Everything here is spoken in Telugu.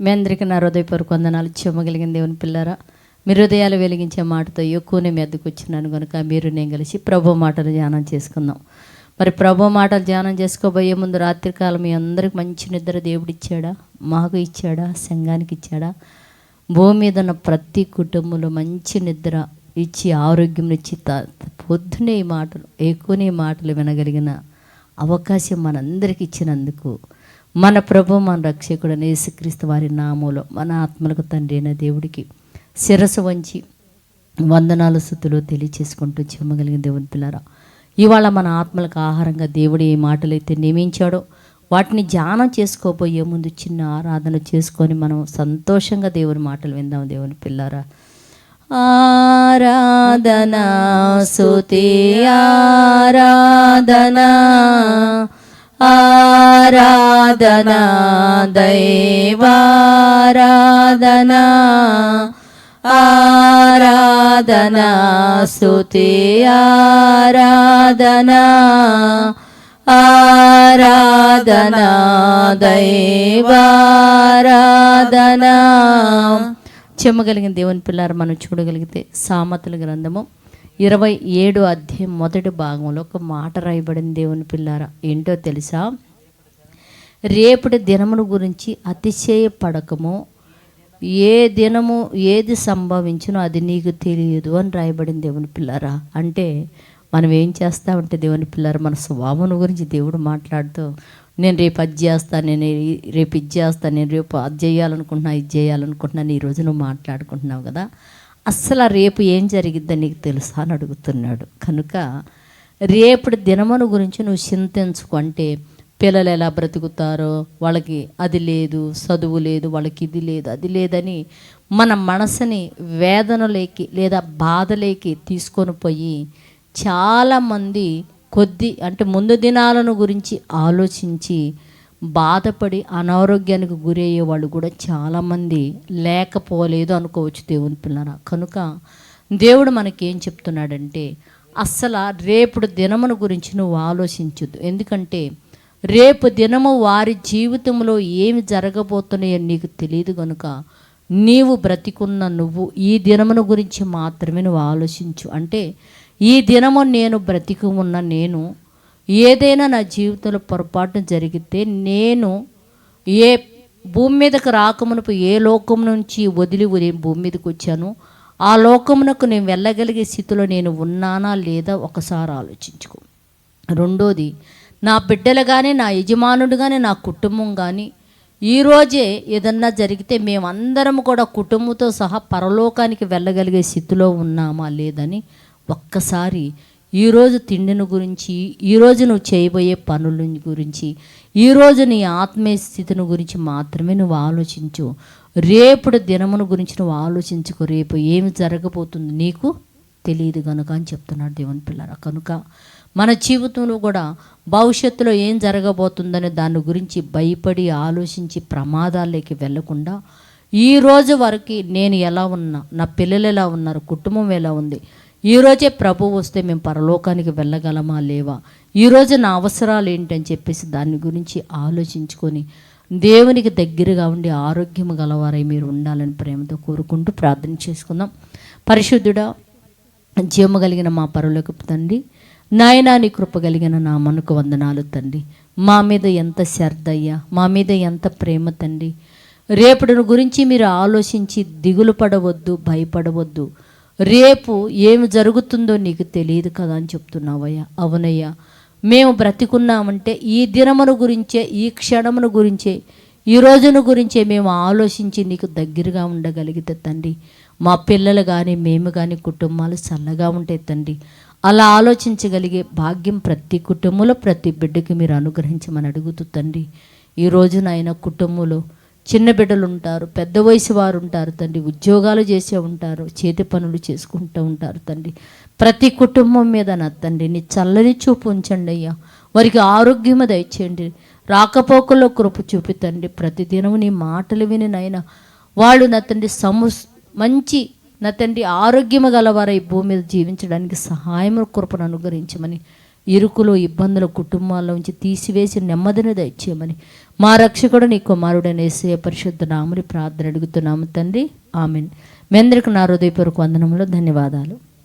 మీ అందరికీ నా హృదయపూర్వక వందనాలు. చెమ్మగలిగిన దేవుని పిల్లరా మీ హృదయాలు వెలిగించే మాటతో ఎక్కువనే మీ అద్దెకు వచ్చినాను కనుక మీరు నేను కలిసి ప్రభు మాటలు ధ్యానం చేసుకుందాం. మరి ప్రభు మాటలు ధ్యానం చేసుకోబోయే ముందు రాత్రికాలం మీ అందరికి మంచి నిద్ర దేవుడు ఇచ్చాడా? మాకు ఇచ్చాడా? సంఘానికి ఇచ్చాడా? భూమి మీద ఉన్న ప్రతి కుటుంబంలో మంచి నిద్ర ఇచ్చి ఆరోగ్యం ఇచ్చి త- పొద్దునే ఈ మాటలు ఎక్కువనే మాటలు వినగలిగిన అవకాశం మనందరికి ఇచ్చినందుకు మన ప్రభు మన రక్షకుడు యేసుక్రీస్తు వారి నామంలో మన ఆత్మలకు తండ్రి అయిన దేవుడికి శిరసు వంచి వందనాలు స్థుతులు తెలియచేసుకుంటూ చెమ్మగలిగిన దేవుని పిల్లరా ఇవాళ మన ఆత్మలకు ఆహారంగా దేవుడు ఏ మాటలైతే నియమించాడో వాటిని ధ్యానం చేసుకోబోయే ముందు చిన్న ఆరాధన చేసుకొని మనం సంతోషంగా దేవుని మాటలు విందాం దేవుని పిల్లారా. ఆరాధనా సుతి ఆరాధనా. ఆరాధనా దైవారాధనా ఆరాధనా స్తుతి ఆరాధనా ఆరాధనా దైవారాధనా చెమ్మగలిగిన దేవుని పిల్లారు మనం చూడగలిగితే సామతుల గ్రంథము ఇరవై ఏడు అధ్యాయం మొదటి భాగంలో ఒక మాట రాయబడిన దేవుని పిల్లారా? ఏంటో తెలుసా? రేపటి దినమును గురించి అతిశయపడకము. ఏ దినము ఏది సంభవించినో అది నీకు తెలియదు అని రాయబడింది దేవుని పిల్లారా? అంటే మనం ఏం చేస్తామంటే దేవుని పిల్లారా మన స్వాముని గురించి దేవుడు మాట్లాడుతూ నేను రేపు అది చేస్తాను నేను రేపు ఇది చేస్తాను నేను రేపు అది చేయాలనుకుంటున్నా ఇది చేయాలనుకుంటున్నాను ఈ రోజు నువ్వు మాట్లాడుకుంటున్నావు కదా? అస్సలు రేపు ఏం జరిగిద్దని నీకు తెలుసా అని అడుగుతున్నాడు. కనుక రేపటి దినమును గురించి నువ్వు చింతించుకుంటే పిల్లలు ఎలా బ్రతుకుతారో వాళ్ళకి అది లేదు చదువు లేదు వాళ్ళకి ఇది లేదు అది లేదని మన మనసుని వేదనలోకి లేదా బాధలోకి తీసుకొని పోయి చాలామంది కొద్ది అంటే ముందు దినాలను గురించి ఆలోచించి బాధపడి అనారోగ్యానికి గురయ్యే వాళ్ళు కూడా చాలామంది లేకపోలేదు అనుకోవచ్చు దేవుని పిల్లరా. కనుక దేవుడు మనకేం చెప్తున్నాడంటే అస్సలు రేపుడు దినమును గురించి నువ్వు ఆలోచించొద్దు. ఎందుకంటే రేపు దినము వారి జీవితంలో ఏమి జరగబోతున్నాయో నీకు తెలియదు కనుక నీవు బ్రతికున్న నువ్వు ఈ దినమును గురించి మాత్రమే నువ్వు ఆలోచించు. అంటే ఈ దినము నేను బ్రతికి ఉన్న నేను ఏదైనా నా జీవితంలో పొరపాటు జరిగితే నేను ఏ భూమి మీదకి రాకమునపు ఏ లోకం నుంచి వదిలి వదిలి భూమి మీదకి వచ్చాను ఆ లోకమునకు నేను వెళ్ళగలిగే స్థితిలో నేను ఉన్నానా లేదా ఒకసారి ఆలోచించుకో. రెండోది నా బిడ్డలు కానీ నా యజమానుడు కానీ నా కుటుంబం కానీ ఈరోజే ఏదన్నా జరిగితే మేమందరం కూడా కుటుంబంతో సహా పరలోకానికి వెళ్ళగలిగే స్థితిలో ఉన్నామా లేదని ఒక్కసారి ఈరోజు తిండిని గురించి ఈరోజు నువ్వు చేయబోయే పనుల గురించి ఈరోజు నీ ఆత్మీయ స్థితిని గురించి మాత్రమే నువ్వు ఆలోచించు. రేపటి దినమును గురించి నువ్వు ఆలోచించుకో. రేపు ఏమి జరగబోతుంది నీకు తెలియదు కనుక అని చెప్తున్నాడు దేవుని పిల్లల కనుక మన జీవితంలో కూడా భవిష్యత్తులో ఏం జరగబోతుందనే దాని గురించి భయపడి ఆలోచించి ప్రమాదాల్లోకి వెళ్ళకుండా ఈ రోజు వరకు నేను ఎలా ఉన్నా నా పిల్లలు ఎలా ఉన్నారు కుటుంబం ఎలా ఉంది ఈ రోజే ప్రభు వస్తే మేము పరలోకానికి వెళ్ళగలమా లేవా? ఈరోజు నా అవసరాలు ఏంటని చెప్పేసి దాని గురించి ఆలోచించుకొని దేవునికి దగ్గరగా ఉండి ఆరోగ్యం గలవారై మీరు ఉండాలని ప్రేమతో కోరుకుంటూ ప్రార్థన చేసుకుందాం. పరిశుద్ధుడా జీవము కలిగిన మా పరులకు తండ్రి నాయనా నీ కృప కలిగిన నా మనకు వందనాలు తండ్రి. మా మీద ఎంత శ్రద్ధయ్యా మా మీద ఎంత ప్రేమ తండ్రి. రేపటిని గురించి మీరు ఆలోచించి దిగులు పడవద్దు భయపడవద్దు. రేపు ఏమి జరుగుతుందో నీకు తెలియదు కదా అని చెప్తున్నావయ్యా. అవునయ్యా. మేము బ్రతికున్నామంటే ఈ దినమును గురించే ఈ క్షణమును గురించే ఈ రోజును గురించే మేము ఆలోచించి నీకు దగ్గరగా ఉండగలిగితే తండ్రి. మా పిల్లలు కానీ మేము కానీ కుటుంబాలు చల్లగా ఉంటాయి తండ్రి. అలా ఆలోచించగలిగే భాగ్యం ప్రతి కుటుంబంలో ప్రతి బిడ్డకి మీరు అనుగ్రహించమని అడుగుతూ తండ్రి. ఈ రోజున నాయన కుటుంబంలో చిన్న బిడ్డలు ఉంటారు పెద్ద వయసు వారు ఉంటారు తండ్రి. ఉద్యోగాలు చేసే ఉంటారు చేతి పనులు చేసుకుంటూ ఉంటారు తండ్రి. ప్రతి కుటుంబం మీద నా తండ్రి నీ చల్లని చూపు ఉంచండి అయ్యా. వారికి ఆరోగ్యము దయచేయండి. రాకపోకల్లో కృప చూపితండి ప్రతిదినం నీ మాటలు విని నైనా వాళ్ళు నా తండ్రి సము మంచి నా తండ్రి ఆరోగ్యము గలవారై భూమి మీద జీవించడానికి సహాయము కృపను అనుగ్రహించమని ఇరుకులు ఇబ్బందులు కుటుంబాల నుంచి తీసివేసి నెమ్మదిని దయచేయమని. మా రక్షకుడు నీ కుమారుడని యేసయ్య పరిశుద్ధ నాముని ప్రార్థన అడుగుతున్నాము తండ్రి. ఆమెన్. మీ అందరికీ నా హృదయపూర్వక వందనంలో ధన్యవాదాలు.